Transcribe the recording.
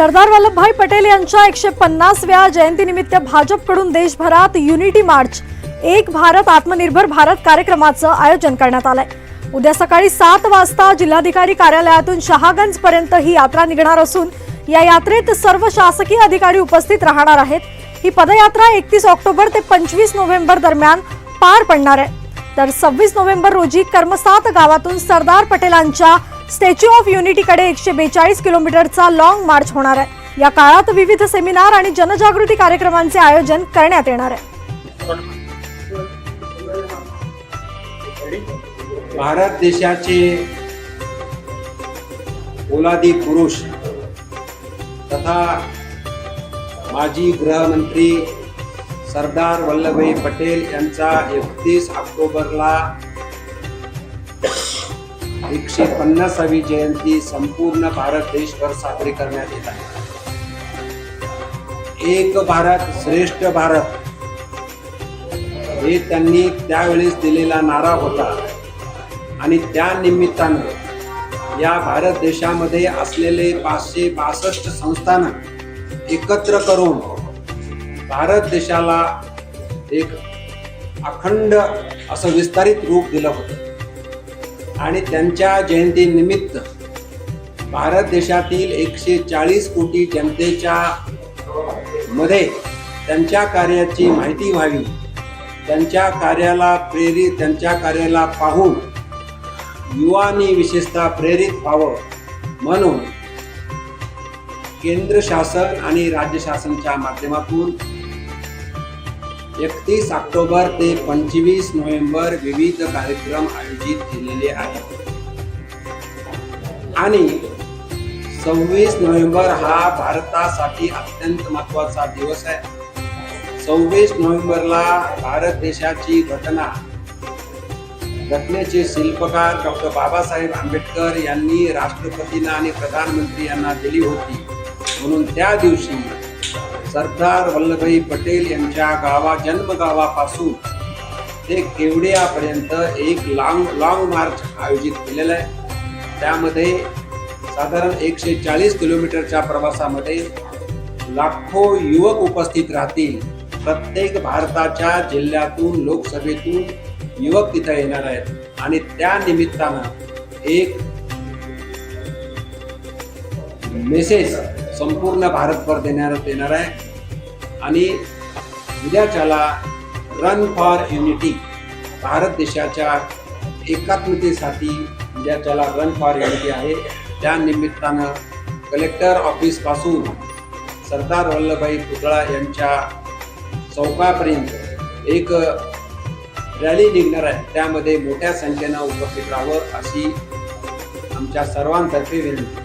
सरदार वल्लभभाई पटेल यांच्या एकशे पन्नासव्या जयंतीनिमित्त भाजपकडून देशभरात युनिटी मार्च एक भारत आत्मनिर्भर भारत कार्यक्रमाचं आयोजन करण्यात आलंय. उद्या सकाळी सात वाजता जिल्हाधिकारी कार्यालयातून शहागंज पर्यंत ही यात्रा निघणार असून या यात्रेत सर्व शासकीय अधिकारी उपस्थित राहणार आहेत. ही पदयात्रा एकतीस ऑक्टोबर ते पंचवीस नोव्हेंबर दरम्यान पार पडणार आहे. तर सव्वीस नोव्हेंबर रोजी कर्मसात गावातून सरदार पटेलांच्या स्टॅच्यू ऑफ युनिटीकडे एकशे बेचाळीस किलोमीटरचा लाँग मार्च होणार आहे. या काळात विविध सेमिनार आणि जनजागृती कार्यक्रमांचे आयोजन करण्यात येणार आहे. भारत देशाचे पोलादी पुरुष तथा माजी गृहमंत्री सरदार वल्लभभाई पटेल यांचा एकतीस ऑक्टोबरला एकशे पन्नासावी जयंती संपूर्ण भारत देशभर साजरी करण्यात येत आहे. एक भारत श्रेष्ठ भारत हे त्यांनी त्यावेळेस दिलेला नारा होता. आणि त्या निमित्तानं या भारत देशामध्ये असलेले पाचशे बासष्ट संस्थान एकत्र करून भारत देशाला एक अखंड असं विस्तारित रूप दिलं होतं. आणि त्यांच्या जयंतीनिमित्त भारत देशातील एकशे चाळीस कोटी जनतेच्या मध्ये त्यांच्या कार्याची माहिती व्हावी. त्यांच्या कार्याला प्रेरित त्यांच्या कार्याला पाहून युवानी विशेषतः प्रेरित व्हावं म्हणून केंद्र शासन आणि राज्य शासनच्या माध्यमातून एकतीस ऑक्टोबर ते पंचवीस नोव्हेंबर विविध कार्यक्रम आयोजित केलेले आहेत. आणि सव्वीस नोव्हेंबर हा भारतासाठी अत्यंत महत्त्वाचा दिवस आहे. सव्वीस नोव्हेंबरला भारत देशाची घटना. घटनेचे शिल्पकार डॉक्टर बाबासाहेब आंबेडकर यांनी राष्ट्रपतींना आणि प्रधानमंत्री यांना दिली होती. म्हणून त्या दिवशी सरदार वल्लभभाई पटेल यांच्या गावा जन्मगावापासून ते केवडियापर्यंत एक लाँग लाँग मार्च आयोजित केलेला आहे. त्यामध्ये साधारण एकशे चाळीस किलोमीटरच्या प्रवासामध्ये लाखो युवक उपस्थित राहतील. प्रत्येक भारताच्या जिल्ह्यातून लोकसभेतून युवक तिथं येणार आहेत. आणि त्या निमित्तानं एक मेसेज संपूर्ण भारतभर देण्यात येणार आहे. आणि उद्याच्याला रन फॉर युनिटी भारत देशाच्या एकात्मतेसाठी उद्याच्याला रन फॉर युनिटी आहे. त्या निमित्तानं कलेक्टर ऑफिसपासून सरदार वल्लभभाई पुतळा यांच्या चौकापर्यंत एक रॅली निघणार आहे. त्यामध्ये मोठ्या संख्येनं उपस्थित राहावं अशी आमच्या सर्वांतर्फे विनंती.